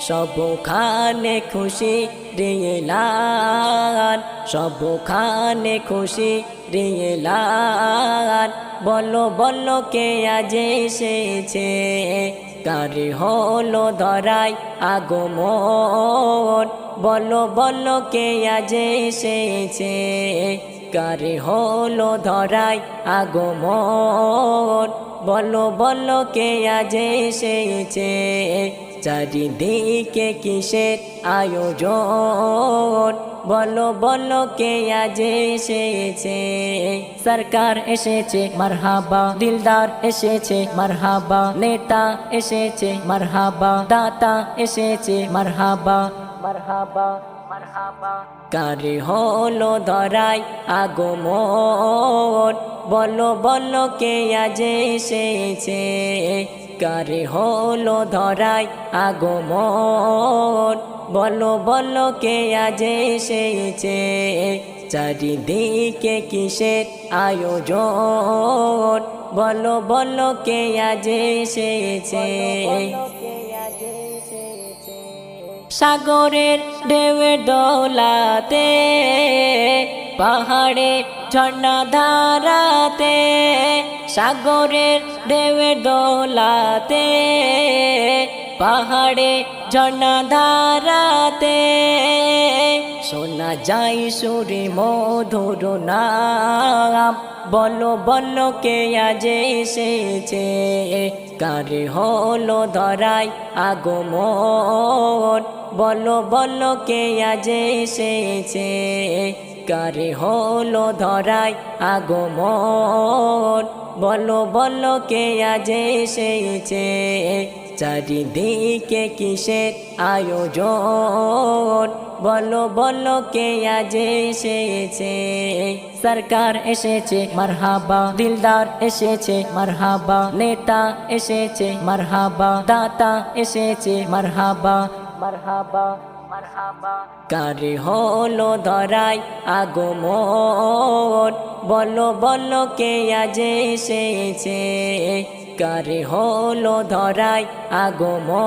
সবখানে খুশি রিয়েলান, সবখানে খুশি রিয়েলান। বলো বলো, কে আজ এসেছে? কারি হলো ধরাই আগমন? বলো বলো, কে আজ এসেছে? কারি হলো ধরাই আগমন। বলো বলো, কে আজ এসেছে? চারিদিকে কিসের আয়োজন? বলো বলো, কে আজ এসেছে? সরকার এসেছে, মারহাবা। দিলদার এসেছে, মারহাবা। নেতা এসেছে, মারহাবা। দাতা এসেছে, মারহাবা। মারহাবা। কারে হলো ধরাই আগমন। বলো বলো, কে আজ এসেছে? কারে হলো ধরাই আগমন। বলো বলো, কে আজ এসেছে? চারিদিকে কিসের আয়োজন? বলো বলো, কে আজ এসেছে? সাগরের ঢেউয়ের দোলাতে পাহাড়ে ঝর্ণা ধারাতে সাগরের ঢেউয়ের দোলাতে পাহাড়ে ঝর্ণা ধারাতে। শোনা যাই সুরে মধুর না বলো বলো কে আজ এসেছে? কারে হলো ধরাই আগমন? বলো বলো কে আজ এসেছে? কারে হলো ধরাই আগমন। বলো বলো, কে আজ এসেছে? চারিদিকে কিসের আয়োজন? বলো বলো, কে আজ এসেছে? সরকার এসেছে, মারহাবা। দিলদার এসেছে, মারহাবা। নেতা এসেছে, মারহাবা। দাতা এসেছে, মারহাবা। মারহাবা। কারে হলো ধরাই আগমন? বলো বলো কে আজ এসেছে? কারে হলো ধরাই আগমন?